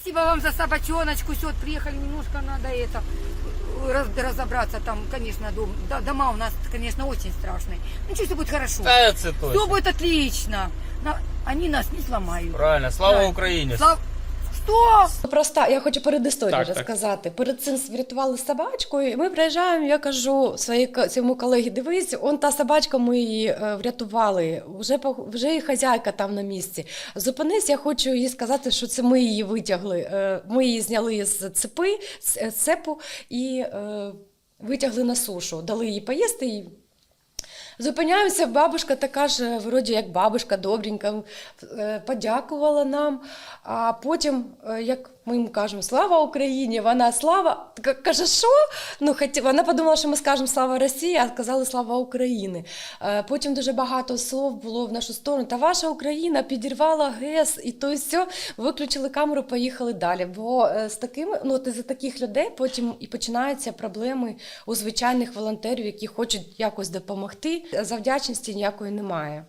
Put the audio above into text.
Спасибо вам за собачоночку. Все, приехали, немножко надо это раз- разобраться там, конечно, дом, да, дома у нас, конечно, очень страшные. Ну, что, все будет хорошо. Все будет отлично. Но они нас не сломают. Правильно, слава да. Украине. Слав- Что? Просто я хочу перед історією Так, так. Перед цим врятували собачку, і ми приїжджаємо. Я кажу своїй цьому колегі, дивись, он та собачка, ми її е, врятували. Вже вже і хазяйка там на місці. Зупинись, я хочу їй сказати, що це ми її витягли. Е, Ми її зняли з цепи, з е, цепу і витягли на сушу. Дали їй поїсти. І Зупиняємося, бабушка така ж, вроді як бабушка, добренька, е, подякувала нам. А потім, е, як ми їм кажемо Слава Україні! Вона слава каже, що? Ну, хоті... Вона подумала, що ми скажемо Слава Росії, а сказали Слава Україні. Е, Потім дуже багато слов було в нашу сторону. Та ваша Україна підірвала ГЕС, і то і все. Виключили камеру, поїхали далі. Бо з такими, ну, от із таких людей потім і починаються проблеми у звичайних волонтерів, які хочуть якось допомогти. За вдячності ніякої немає.